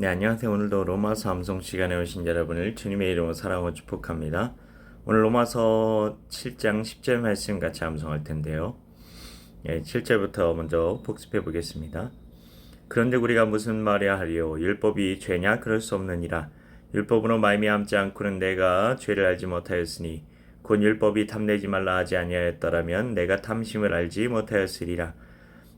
네, 안녕하세요. 오늘도 로마서 암송 시간에 오신 여러분을 주님의 이름으로 사랑하고 축복합니다. 오늘 로마서 7장 10절 말씀 같이 암송할 텐데요. 예, 7절부터 먼저 복습해 보겠습니다. 그런데 우리가 무슨 말이야 하리요? 율법이 죄냐? 그럴 수 없느니라. 율법으로 말미암지 않고는 내가 죄를 알지 못하였으니 곧 율법이 탐내지 말라 하지 아니하였더라면 내가 탐심을 알지 못하였으리라.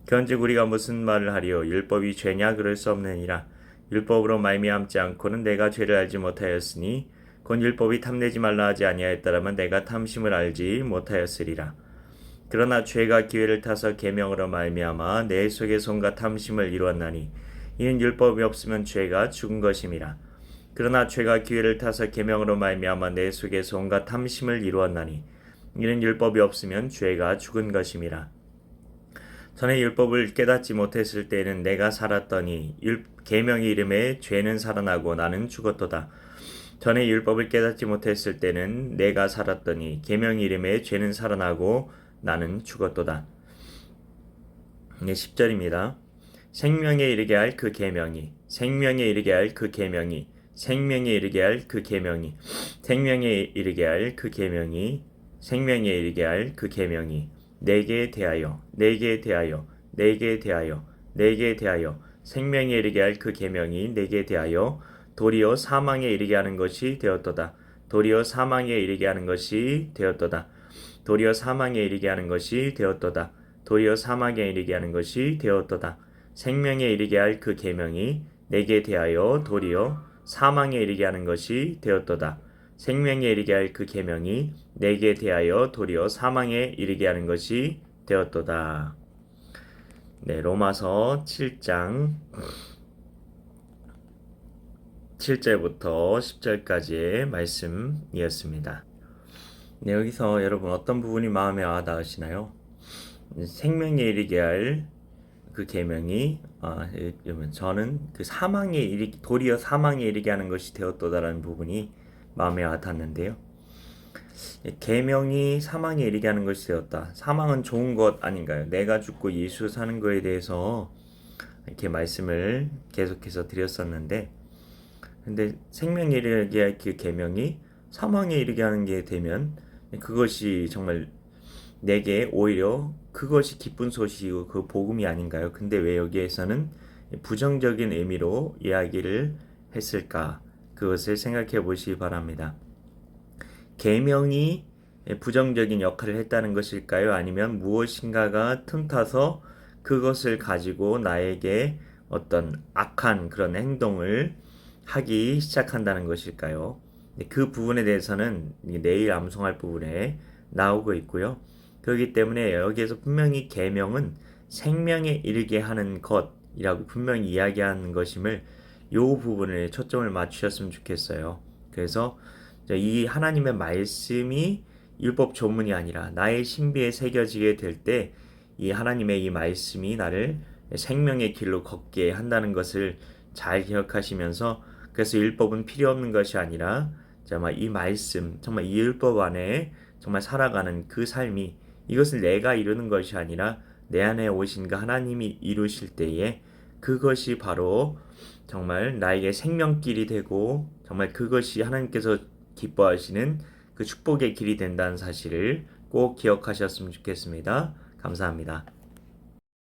그런즉 우리가 무슨 말을 하리요? 율법이 죄냐? 그럴 수 없느니라. 율법으로 말미암지 않고는 내가 죄를 알지 못하였으니 곧 율법이 탐내지 말라 하지 아니하였더라면 내가 탐심을 알지 못하였으리라. 그러나 죄가 기회를 타서 계명으로 말미암아 내 속에 손과 탐심을 이루었나니 이는 율법이 없으면 죄가 죽은 것임이라. 그러나 죄가 기회를 타서 계명으로 말미암아 내 속에 손과 탐심을 이루었나니 이는 율법이 없으면 죄가 죽은 것임이라. 전에 율법을 깨닫지 못했을 때에는 내가 살았더니 율, 계명의 이름에 죄는 살아나고 나는 죽었도다. 전에 율법을 깨닫지 못했을 때는 내가 살았더니 계명의 이름에 죄는 살아나고 나는 죽었도다. 네, 10절입니다. 생명에 이르게 할 그 계명이 생명에 이르게 할 그 계명이 생명에 이르게 할 그 계명이 생명에 이르게 할 그 계명이 생명에 이르게 할 그 계명이 내게 대하여 내게 대하여 내게 대하여 내게 대하여 생명에 이르게 할 그 계명이 내게 대하여 도리어 사망에 이르게 하는 것이 되었도다. 도리어 사망에 이르게 하는 것이 되었도다. 도리어 사망에 이르게 하는 것이 되었도다. 도리어 사망에 이르게 하는 것이 되었도다. 생명에 이르게 할 그 계명이 내게 대하여 도리어 사망에 이르게 하는 것이 되었도다. 생명에 이르게 할 그 계명이 내게 대하여 도리어 사망에 이르게 하는 것이 되었도다. 네, 로마서 7장 7절부터 10절까지의 말씀이었습니다. 네, 여기서 여러분 어떤 부분이 마음에 와 닿으시나요? 생명에 이르게 할 그 계명이 아, 저는 그 사망에 이르 도리어 사망에 이르게 하는 것이 되었도다라는 부분이 마음에 와 닿는데요. 계명이 사망에 이르게 하는 것이 되었다. 사망은 좋은 것 아닌가요? 내가 죽고 예수 사는 거에 대해서 이렇게 말씀을 계속해서 드렸었는데 근데 생명에 이르게 할 그 계명이 사망에 이르게 하는 게 되면 그것이 정말 내게 오히려 그것이 기쁜 소식이고 그 복음이 아닌가요? 근데 왜 여기에서는 부정적인 의미로 이야기를 했을까? 그것을 생각해 보시기 바랍니다. 계명이 부정적인 역할을 했다는 것일까요? 아니면 무엇인가가 틈타서 그것을 가지고 나에게 어떤 악한 그런 행동을 하기 시작한다는 것일까요? 그 부분에 대해서는 내일 암송할 부분에 나오고 있고요. 그렇기 때문에 여기에서 분명히 계명은 생명에 이르게 하는 것이라고 분명히 이야기하는 것임을 이 부분에 초점을 맞추셨으면 좋겠어요. 그래서 이 하나님의 말씀이 율법 조문이 아니라 나의 신비에 새겨지게 될 때 이 하나님의 이 말씀이 나를 생명의 길로 걷게 한다는 것을 잘 기억하시면서 그래서 율법은 필요 없는 것이 아니라 정말 이 말씀, 정말 이 율법 안에 정말 살아가는 그 삶이 이것을 내가 이루는 것이 아니라 내 안에 오신 그 하나님이 이루실 때에 그것이 바로 정말 나에게 생명길이 되고 정말 그것이 하나님께서 기뻐하시는 그 축복의 길이 된다는 사실을 꼭 기억하셨으면 좋겠습니다. 감사합니다.